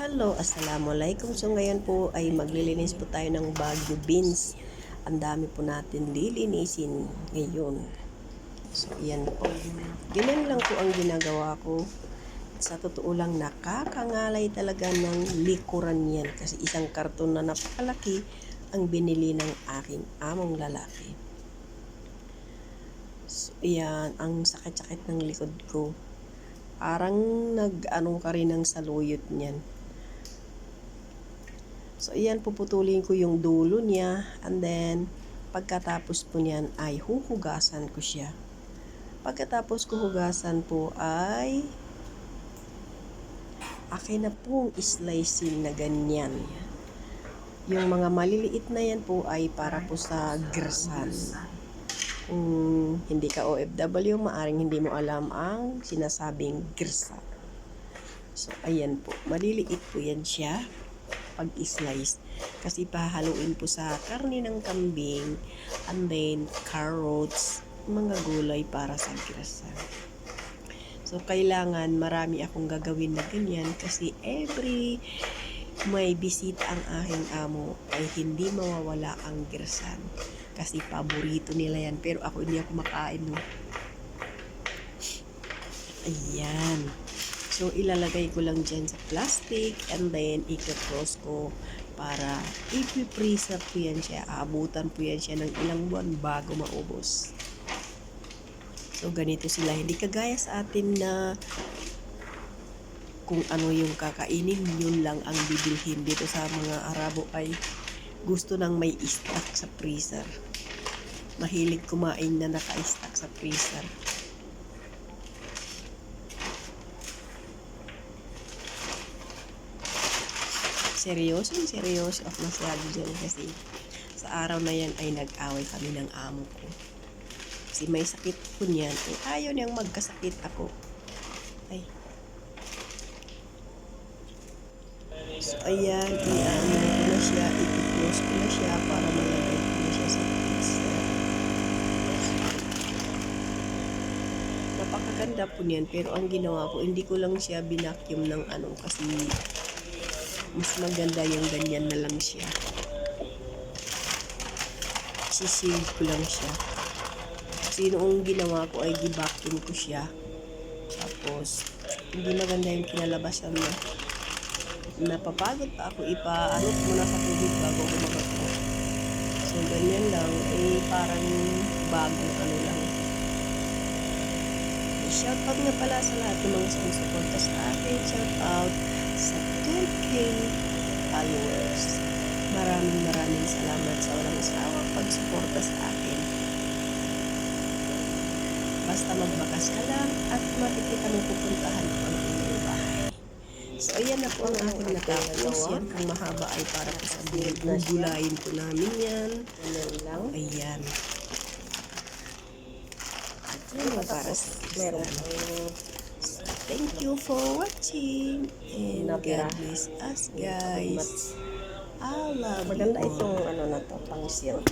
Hello, Assalamualaikum. So ngayon po ay maglilinis po tayo ng Baguio beans. Ang dami po natin lilinisin ngayon. So yan po. Ganyan lang po ang ginagawa ko. Sa totoo lang, nakakangalay talaga ng likuran yan. Kasi isang karton na napakalaki ang binili ng aking among lalaki. So, yan, ang sakit-sakit ng likod ko. Parang nag-ano ka rin ng saluyot niyan. So, ayan, puputulin ko yung dulo niya. And then, pagkatapos po niyan ay huhugasan ko siya. Pagkatapos ko hugasan po ay akin na pong slicing na ganyan. Yung mga maliliit na yan po ay para po sa gersan. Kung hindi ka OFW, maaring hindi mo alam ang sinasabing gersan. So, ayan po. Maliliit po yan siya pag slice. Kasi pahaluin po sa karne ng kambing and then carrots, mga gulay para sa gersan. So, kailangan marami akong gagawin na ganyan kasi every may bisita ang aking amo ay hindi mawawala ang gersan. Kasi paborito nila yan. Pero ako hindi ako makain. No? Ayan. So, ilalagay ko lang dyan sa plastic and then i-cross ko para i-freezer po yan siya. Aabutan po yan siya ng ilang buwan bago maubos. So, ganito sila. Hindi kagaya sa atin na kung ano yung kakainin, yun lang ang bibilhin. Dito sa mga Arabo ay gusto nang may stock sa freezer. Mahilig kumain na naka-stock sa freezer. Seryoso, seryoso ako masyado dyan kasi sa araw na yan ay nag-away kami ng amo ko. Kasi may sakit po niyan. Eh, ayaw niyang magkasakit ako. Ay. So, ayan, i-ano ko na siya, i-close ko na siya para malagay ko na siya sa freezer. Napakaganda po niyan, pero ang ginawa ko, hindi ko lang siya binacuum ng ano, kasi mas maganda yung ganyan na lang siya. Sisil ko lang siya. Kasi noong ginawa ko ay gibacuum ko siya. Tapos, hindi maganda yung kinalabasan na napapagod pa ako ipa ano muna sa tubig bago kumagat ko. So, ganyan lang. Eh, parang bagong ano lang. Shoutout nga pala sa lahat ng mga sumusuporta sa akin. Shoutout sa 12K followers. Maraming maraming salamat sa walang sawang pagsuporta sa akin. Basta magbakas ka lang at makikita mo pupuntahan ko ang inyong bahay. So, ayan na po ang aking natapos. Yan kung mahaba ay para po sa bulit na gulayin po namin yan. Ayan. Ayan para sa Meron. Thank you for watching. And. God bless us guys. I love Maganda you all. itong ano na to, pang seal.